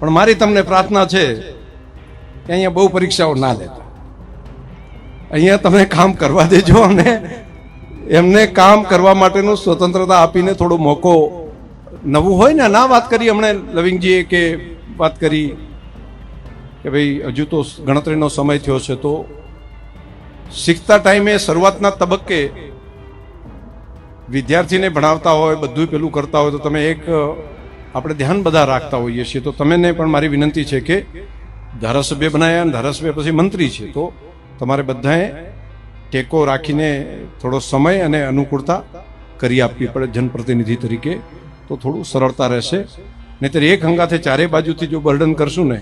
પણ મારી તમને પ્રાર્થના છે કે અહીંયા બહુ પરીક્ષાઓ ના લેતા. અહીંયા તમે કામ કરવા દેજો અને એમને કામ કરવા માટેનું સ્વતંત્રતા આપીને થોડો મોકો નવું હોય ને, ના વાત કરી હમણે લવિંગજીએ કે વાત કરી કે ભાઈ, હજુ તો ગણતરીનો સમય થયો છે તો શીખતા ટાઈમે શરૂઆતના તબક્કે વિદ્યાર્થીને ભણાવતા હોય બધું પેલું કરતા હોય તો તમે એક આપણે ધ્યાન બધા રાખતા હોઈએ છીએ. તો તમને પણ મારી વિનંતી છે કે ધારાસભ્ય બનાવ્યા અને ધારાસભ્ય પછી મંત્રી છે. તો તમારે બધાએ ટેકો રાખીને થોડો સમય અને અનુકૂળતા કરી આપવી પડે જનપ્રતિનિધિ તરીકે. તો થોડું સરળતા રહેશે. નહીતર એક હંગાથે ચારે બાજુથી જો બર્ડન કરશું ને,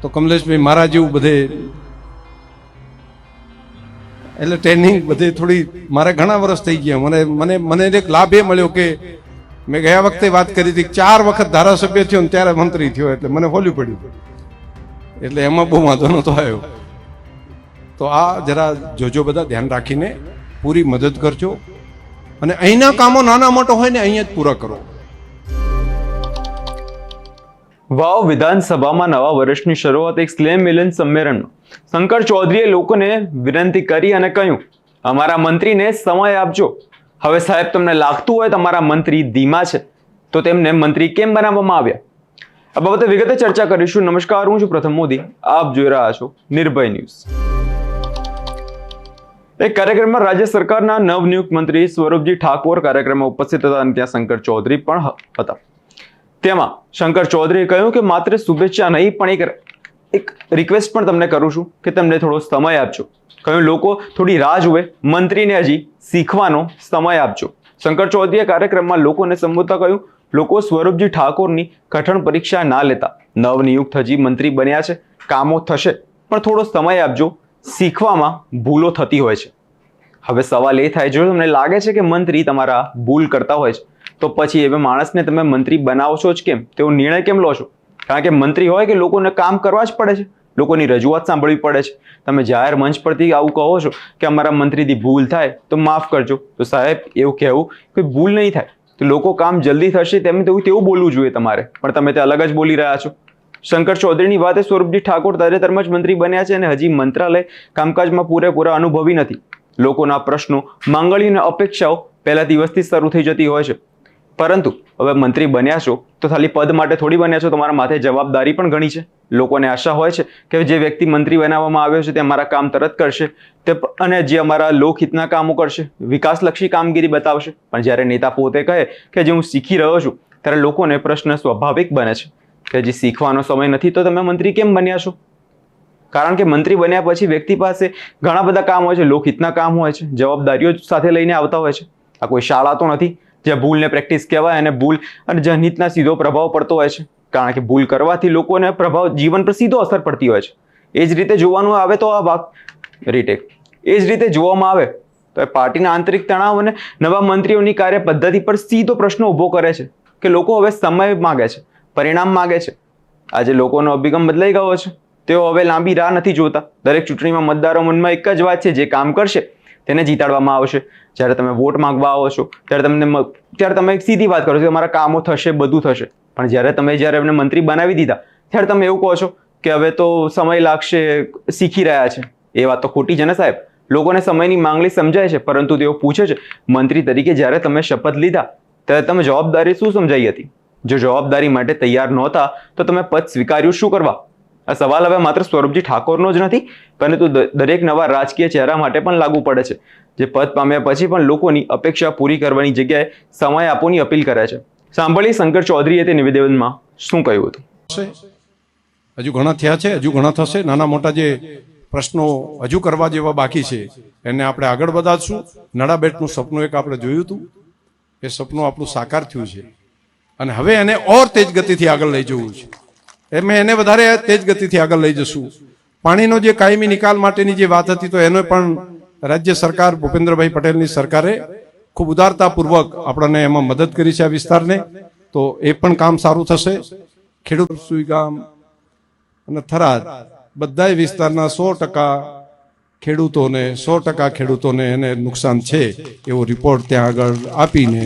તો કમલેશભાઈ મારા જેવું બધે, એટલે ટ્રેનિંગ બધે થોડી મારે ઘણા વર્ષ થઈ ગયા. મને મને મને એક લાભ એ મળ્યો કે મેં ગયા વખતે વાત કરી હતી ચાર વખત ધારાસભ્ય થયો ને ત્યારે મંત્રી થયો એટલે મને હોલ્યું પડ્યું એટલે એમાં બહુ વાંધો નહોતો આવ્યો. તો આ જરા જોજો બધા ધ્યાન રાખીને પૂરી મદદ કરજો. અને અહીંના કામો નાના મોટા હોય ને અહીંયા જ પૂરા કરો. વાવ, વિધાનસભામાં નવા વર્ષની શરૂઆત એક સ્લેમ મિલન સંમેલનમાં શંકર ચૌધરીએ લોકોને વિનંતી કરી અને કહ્યું, અમારા મંત્રીને સમય આપજો. હવે સાહેબ, તમને લાગતું હોય તમારા મંત્રી ધીમા છે, તો તેમને મંત્રી કેમ બનાવવામાં આવ્યા? આ બાબતે વિગતે ચર્ચા કરીશું. નમસ્કાર, હું છું પ્રથમ મોદી. આપ જોઈ રહ્યા છો નિર્ભય ન્યૂઝ. એક કાર્યક્રમમાં રાજ્ય સરકારના નવનિયુક્ત મંત્રી સ્વરૂપજી ઠાકોર કાર્યક્રમમાં ઉપસ્થિત હતા અને ત્યાં શંકર ચૌધરી પણ હતા. તેમાં શંકર ચૌધરીએ કહ્યું કે માત્ર શુભેચ્છા નહીં, પણ એક એક રિક્વેસ્ટ પણ તમને કરું છું કે તમને થોડો સમય આપજો. કહ્યું, લોકો, થોડી રાહ જુએ. મંત્રીને હજી શીખવાનો સમય આપજો. શંકર ચૌધરીએ કાર્યક્રમમાં લોકોને સંબોધતા કહ્યું, લોકો સ્વરૂપજી ઠાકોરની કઠણ પરીક્ષા ના લેતા. નવનિયુક્ત હજી મંત્રી બન્યા છે. કામો થશે, પણ થોડો સમય આપજો. શીખવામાં ભૂલો થતી હોય છે. હવે સવાલ એ થાય, જો તમને લાગે છે કે મંત્રી તમારા ભૂલ કરતા હોય છે, તો પછી એવા માણસને તમે મંત્રી બનાવો છો જ કેમ? તેવો નિર્ણય કેમ લો છો? કારણ કે મંત્રી હોય કે લોકોને કામ કરવા જ પડે છે. લોકોની રજૂઆત સાંભળવી પડે છે. તમે જાહેર મંચ પરથી આવું કહો છો કે અમારા મંત્રીથી ભૂલ થાય, તો માફ કરજો. તો સાહેબ, એવું કહેવું કે ભૂલ નહીં થાય. તો લોકો કામ જલ્દી થશે તેમ તેવું તેવું બોલવું જોઈએ તમારે. પણ તમે તે અલગ જ બોલી રહ્યા છો. શંકર ચૌધરીની વાતે સ્વરૂપજી ઠાકોર તાજેતરમાં જ મંત્રી બન્યા છે અને હજી મંત્રાલય કામકાજમાં પૂરેપૂરા અનુભવી નથી. લોકોના પ્રશ્નો, માંગણીઓ અને અપેક્ષાઓ પહેલા દિવસથી શરૂ થઈ જતી હોય છે. પરંતુ હવે મંત્રી બન્યા છો તો ખાલી પદ માટે થોડી બન્યા છો? તમારા માથે જવાબદારી પણ ઘણી છે. લોકોને આશા હોય છે કે જે વ્યક્તિ મંત્રી બનાવવામાં આવ્યો છે તે અમારા કામ તરત કરશે. તે અને જે અમારા લોકહિતના કામો કરશે, વિકાસલક્ષી કામગીરી બતાવશે. પણ જ્યારે નેતા પોતે કહે કે જે હું શીખી રહ્યો છું, ત્યારે લોકોને પ્રશ્ન સ્વાભાવિક બને છે કે જે શીખવાનો સમય નથી તો તમે મંત્રી કેમ બન્યા છો? કારણ કે મંત્રી બન્યા પછી વ્યક્તિ પાસે ઘણા બધા કામ હોય છે, લોકહિતના કામ હોય છે, જવાબદારીઓ સાથે લઈને આવતા હોય છે. આ કોઈ શાળા તો નથી જ્યાં ભૂલને પ્રેક્ટિસ કહેવાય અને ભૂલ અને જનહિતના સીધો પ્રભાવ પડતો હોય છે. કારણ કે ભૂલ કરવાથી લોકોને પ્રભાવ જીવન પર સીધો અસર પડતી હોય છે. એ જ રીતે જોવાનું આવે તો આ ભાગ રીટેક એ જ રીતે જોવામાં આવે તો એ પાર્ટીના આંતરિક તણાવ અને નવા મંત્રીઓની કાર્ય પદ્ધતિ પર સીધો પ્રશ્ન ઊભો કરે છે કે લોકો હવે સમય માગે છે, પરિણામ માગે છે. આજે લોકોનો અભિગમ બદલાઈ ગયો છે. તેઓ હવે લાંબી રાહ નથી જોતા. દરેક ચૂંટણીમાં મતદારો મનમાં એક જ વાત છે, જે કામ કરશે તેને જીતાડવામાં આવશે. જ્યારે તમે વોટ માંગવા આવો છો, ત્યારે તમને ત્યારે તમે એક સીધી વાત કરો છો કે અમારા કામો થશે, બધું થશે. પણ જ્યારે તમે, જ્યારે એમને મંત્રી બનાવી દીધા, ત્યારે તમે એવું કહો છો કે હવે તો સમય લાગશે, શીખી રહ્યા છે. એ વાત તો ખોટી છે ને સાહેબ? લોકોને સમયની માંગણી સમજાય છે, પરંતુ તેઓ પૂછે છે, મંત્રી તરીકે જ્યારે તમે શપથ લીધા, ત્યારે તમે જવાબદારી શું સમજાઈ હતી? જો જવાબદારી માટે તૈયાર નહોતા, તો તમે પદ સ્વીકાર્યું શું કરવા? આ સવાલ હવે માત્ર સ્વરૂપજી ઠાકોરનો જ નથી, પરંતુ દરેક નવા રાજકીય ચહેરા માટે પણ લાગુ પડે છે. જે પદ પામ્યા પછી પણ લોકોની અપેક્ષા પૂરી કરવાની જગ્યાએ સમય આપવાની અપીલ કરે છે. સાંભળી શંકર ચૌધરીએ તે નિવેદનમાં શું કહ્યું હતું? હજુ ઘણા થયા છે, હજુ ઘણા થશે. નાના મોટા જે પ્રશ્નો હજુ કરવા જેવા બાકી છે, એને આપણે આગળ વધારશું. નડાબેટનું સપનું એક આપણે જોયું હતું. એ સપનું આપણું સાકાર થયું છે. અને હવે એને ઓર તેજ ગતિથી આગળ લઈ જવું છે. એમ એને વધારે તેજ ગતિથી આગળ લઈ જશું. પાણીનો જે કાયમી નિકાલ માટેની જે વાત હતી, તો એને પણ રાજ્ય સરકાર ભૂપેન્દ્રભાઈ પટેલની સરકારે ખૂબ ઉદારતાપૂર્વક આપણને એમાં મદદ કરી છે આ વિસ્તારને. તો એ પણ કામ સારું થશે. ખેડૂત સુઈગામ અને થરાદ બધાય વિસ્તારના સો ટકા ખેડૂતોને, સો ટકા ખેડૂતોને એને નુકસાન છે એવો રિપોર્ટ ત્યાં આગળ આપીને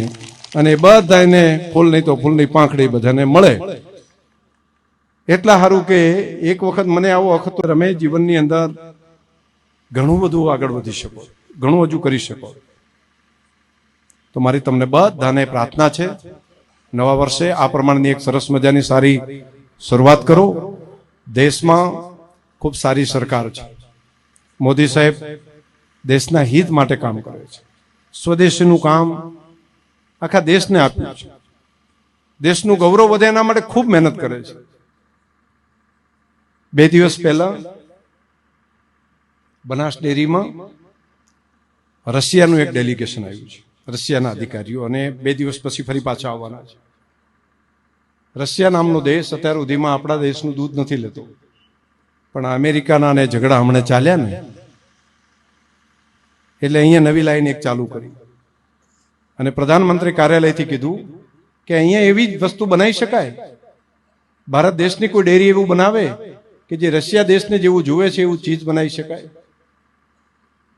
અને એ બધાને ફૂલ નહીં તો ફૂલની પાંખડી બધાને મળે. એટલા સારું કે એક વખત મને આવો વખત તમે જીવનની અંદર ઘણું બધું આગળ વધી શકો, ઘણું હજુ કરી શકો. તો મારી તમને બધાને પ્રાર્થના છે, નવા વર્ષે આ પ્રમાણની એક સરસ મજાની સારી શરૂઆત કરો. દેશમાં ખૂબ સારી સરકાર છે. મોદી સાહેબ દેશના હિત માટે કામ કરે છે. સ્વદેશીનું કામ આખા દેશને આપ્યું છે. દેશનું ગૌરવ વધે એના માટે ખૂબ મહેનત કરે છે. બે દિવસ પહેલા બનાસ ડેરીમાં રશિયાનું એક ડેલિગેશન આવ્યું છે. રશિયાના અધિકારીઓ અને બે દિવસ પછી ફરી પાછા આવવાના છે. રશિયા નામનો દેશ અત્યાર સુધીમાં આપણા દેશનું દૂધ નથી લેતો. પણ અમેરિકાના અને ઝઘડા હમણાં ચાલ્યા ને એટલે અહીંયા નવી લાઈન એક ચાલુ કરી. અને પ્રધાનમંત્રી કાર્યાલયથી કીધું કે અહીંયા એવી જ વસ્તુ બનાવી શકાય. ભારત દેશની કોઈ ડેરી એવું બનાવે કે જે રશિયા દેશને જેવું જુએ છે એવું ચીજ બનાવી શકાય.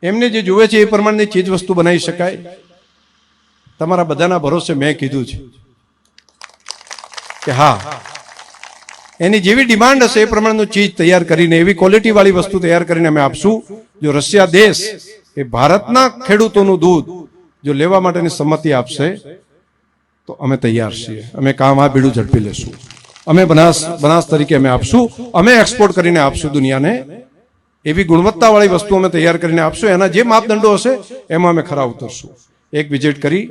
એમને જે જુએ છે એ પ્રમાણની ચીજ વસ્તુ બનાવી શકાય. તમારા બધાના ભરોસે મેં કીધું છે. કે હા, એની જેવી ડિમાન્ડ હશે એ પ્રમાણનું ચીજ તૈયાર કરીને, એવી ક્વોલિટીવાળી વસ્તુ તૈયાર કરીને અમે આપશું, જો રશિયા દેશ એ ભારતના ખેડૂતોનું દૂધ જો લેવા માટેની સંમતિ આપશે, તો અમે તૈયાર છીએ. અમે કામ આ બીડું ઝડપી લેશું. અમે બનાસ બનાસ તરીકે અમે આપશું. અમે એક્સપોર્ટ કરીને આપશું દુનિયાને. એવી ગુણવત્તાવાળી વસ્તુ અમે તૈયાર કરીને આપશું. એના જે માપદંડો હશે, એમાં અમે ખરા ઉતરશું. એક વિઝિટ કરી.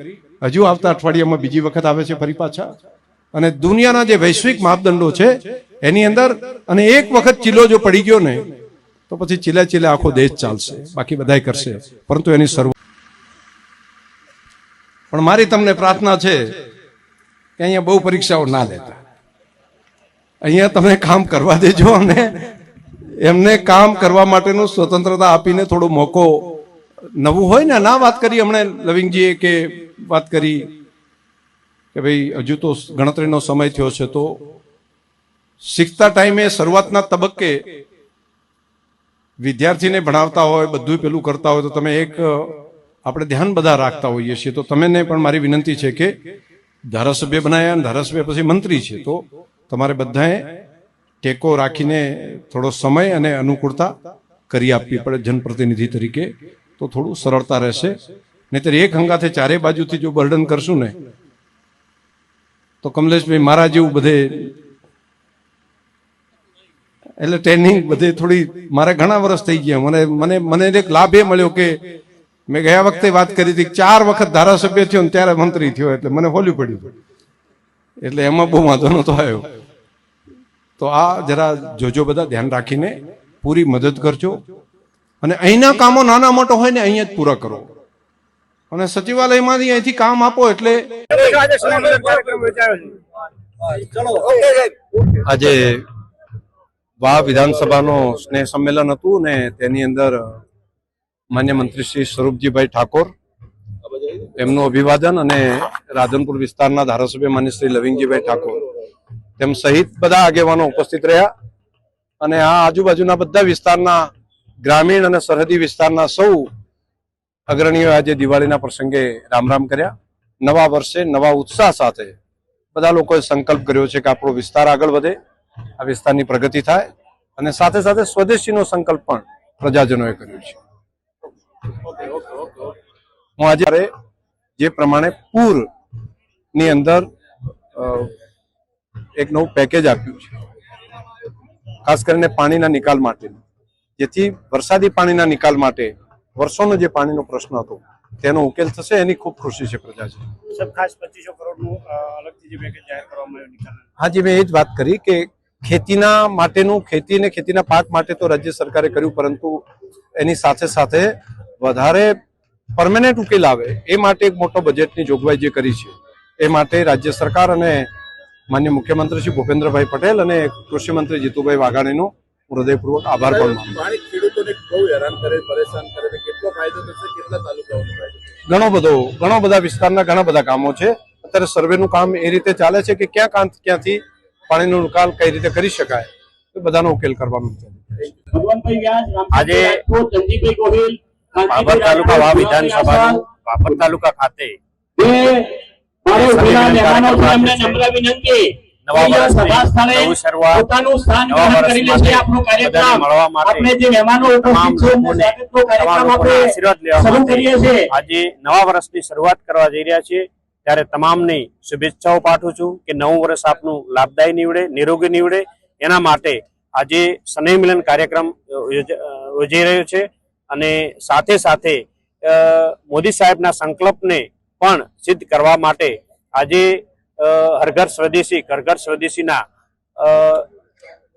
હજુ આવતા અઠવાડિયામાં બીજી વખત આવે છે ફરી પાછા. અને દુનિયાના જે વૈશ્વિક માપદંડો છે, એની અંદર અને એક વખત ચીલો જો પડી ગયો ને, તો પછી ચીલે ચીલે આખો દેશ ચાલશે. બાકી બધાય કરશે. પરંતુ એની સર્વ પણ મારી તમને પ્રાર્થના છે કે અહીંયા બહુ પરીક્ષાઓ ના લેતા. અહીંયા તમે કામ કરવા દેજો અને એમને કામ કરવા માટેનું સ્વતંત્રતા આપીને થોડો મોકો નવું હોય ને, ના વાત કરી હમણાં લવિંગજીએ કે વાત કરી કે ભાઈ, હજુ તો ગણતરીનો સમય થયો છે, તો શીખતા ટાઈમે શરૂઆતના તબક્કે વિદ્યાર્થીને ભણાવતા હોય બધું પેલું કરતા હોય, તો તમે એક આપણે ધ્યાન બધા રાખતા હોઈએ છીએ. તો તમને પણ મારી વિનંતી છે કે ધારાસભ્ય બનાયા, ધારાસભ્ય પછી મંત્રી છે, તો તમારે બધાએ ટેકો રાખીને થોડો સમય અને અનુકૂળતા કરી આપવી પડે જનપ્રતિનિધિ તરીકે. તો થોડું સરળતા રહેશે. નહીતર એક હંગાથે ચારે બાજુથી જો બર્ડન કરશું ને, તો કમલેશભાઈ મારા જેવું બધે, એટલે ટ્રેનિંગ બધે થોડી મારે ઘણા વર્ષ થઈ ગયા. મને મને મને એક લાભ એ મળ્યો કે મેં ગયા વખતે વાત કરી હતી ચાર વખત ધારાસભ્ય થયો ને ત્યારે મંત્રી થયો, એટલે મને હોલ્યું પડ્યું એટલે એમાં બહુ વાંધો નતો આવ્યો. તો આ જરા જોજો બધા ધ્યાન રાખીને, પૂરી મદદ કરજો અને અહીંના કામો નાના મોટા હોય ને અહીંયા જ પૂરા કરો. અને સચિવાલયમાંથી અહીંથી કામ આપો એટલે આજે વા વિધાનસભાનો સ્નેહ સંમેલન હતું ને તેની અંદર માન્ય મંત્રી શ્રી સ્વરૂપજીભાઈ ઠાકોર એમનું અભિવાદન અને રાધનપુર વિસ્તારના ધારાસભ્ય માન્ય શ્રી લવિંગજીભાઈ ઠાકોર તેમ સહિત બધા આગેવાનો ઉપસ્થિત રહ્યા અને આ આજુબાજુના બધા વિસ્તારના ગ્રામીણ અને સરહદી વિસ્તારના સૌ અગ્રણીઓ આજે દિવાળીના પ્રસંગે રામ રામ કર્યા. નવા વર્ષે નવા ઉત્સાહ સાથે બધા લોકોએ સંકલ્પ કર્યો છે કે આપણો વિસ્તાર આગળ વધે, આ વિસ્તારની પ્રગતિ થાય અને સાથે સાથે સ્વદેશીનો સંકલ્પ પણ પ્રજાજનોએ કર્યો છે. હું આજે જે પ્રમાણે પૂરની અંદર એક નવું પેકેજ આપ્યું છે. ખાસ કરીને પાણીના નિકાલ માટેનું જેથી વરસાદી પાણીના નિકાલ માટે વર્ષોનો જે પાણીનો પ્રશ્ન હતો તેનો ઉકેલ થશે. એની ખૂબ ખુશી છે પ્રજાજનો સબ ખાસ પચીસો કરોડનું અ, અલગથી જે પેકેજ જાહેર કરવામાં આવ્યું નિકાલ. હાજી મેં એ જ વાત કરી કે ખેતીના માટેનું ખેતી અને ખેતીના પાક માટે તો રાજ્ય સરકારે કર્યું પરંતુ એની સાથે સાથે વધારે પરમેનન્ટ ઉકેલ આવે એ માટે એક મોટો બજેટની જોગવાઈ જે કરી છે એ માટે રાજ્ય સરકાર અને માન્ય મુખ્યમંત્રી શ્રી ભૂપેન્દ્રભાઈ પટેલ અને કૃષિ મંત્રી જીતુભાઈ વાઘાણીનો હું હૃદયપૂર્વક આભાર પણ છું. પાણી ખેડૂતોને બહુ હેરાન કરે પરેશાન કરે છે કેટલો ફાયદો થશે કેટલા તાલુકાઓનો ફાયદો થશે? ઘણો બધો ઘણો બધા વિસ્તારના ઘણા બધા કામો છે અત્યારે સર્વેનું કામ એ રીતે ચાલે છે કે ક્યાં કાંત ક્યાંથી પાણીનો નિકાલ કઈ રીતે કરી શકાય એ બધાનો ઉકેલ કરવાનો છે ભગવાનભાઈ વ્યાસ આજે ચંદીભાઈ ગોહિલ બાબર તાલુકા વાવ વિધાનસભાનું બાબર તાલુકા ખાતે. આજે નવા વર્ષની શરૂઆત કરવા જઈ રહ્યા છીએ. ત્યારે તમામની શુભેચ્છાઓ પાઠવું છું કે નવું વર્ષ આપનું લાભદાયી નીવડે નિરોગી નીવડે. એના માટે આજે સ્નેહ મિલન કાર્યક્રમ યોજ- યોજાઈ રહ્યો છે. અને સાથે સાથે મોદી સાહેબના સંકલ્પને પણ સિદ્ધ કરવા માટે આજે હરઘર હર ઘર સ્વદેશી ઘર ઘર સ્વદેશીના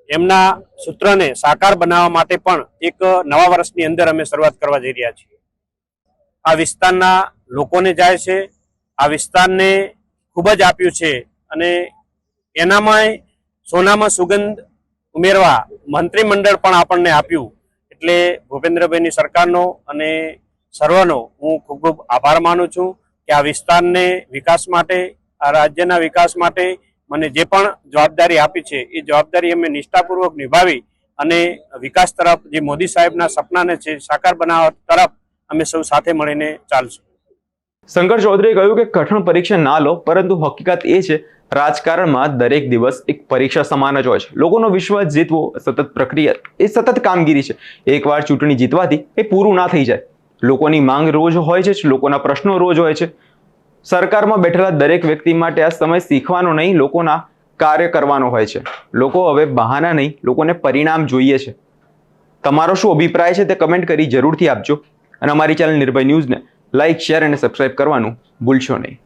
એમના સૂત્રને સાકાર બનાવવા માટે પણ એક નવા વર્ષની અંદર અમે શરૂઆત કરવા જઈ રહ્યા છીએ. આ વિસ્તારના લોકોને જાય છે, આ વિસ્તારને ખૂબ જ આપ્યું છે અને એનામાં સોનામાં સુગંધ ઉમેરવા મંત્રીમંડળ પણ આપણને આપ્યું. એટલે ભૂપેન્દ્રભાઈની સરકારનો અને સર્વનો હું ખૂબ ખૂબ આભાર માનું છું કે આ વિસ્તારને વિકાસ માટે, આ રાજ્યના વિકાસ માટે મને જે પણ જવાબદારી આપી છે, એ જવાબદારી અમે નિષ્ઠાપૂર્વક નિભાવી અને વિકાસ તરફ, જે મોદી સાહેબના સપનાને છે, સાકાર બનાવવા તરફ અમે સૌ સાથે મળીને ચાલશું. શંકર ચૌધરીએ કહ્યું કે કઠણ પરીક્ષા ના લો, પરંતુ હકીકત એ છે રાજકારણમાં દરેક દિવસ એક પરીક્ષા સમાન જ હોય છે. લોકોનો વિશ્વાસ જીતવો સતત પ્રક્રિયા એ સતત કામગીરી છે. એકવાર ચૂંટણી જીતવાથી એ પૂરું ના થઈ જાય. લોકોની માંગ રોજ હોય છે લોકોના પ્રશ્નો રોજ હોય છે. સરકારમાં બેઠેલા દરેક વ્યક્તિ માટે આ સમય શીખવાનો નહીં, લોકોના કાર્ય કરવાનો હોય છે. લોકો હવે બહાના નહીં, લોકોને પરિણામ જોઈએ છે. તમારો શું અભિપ્રાય છે તે કમેન્ટ કરી જરૂરથી આપજો. અને અમારી ચેનલ નિર્ભય ન્યૂઝને લાઇક શેર અને સબસ્ક્રાઇબ કરવાનું ભૂલશો નહીં.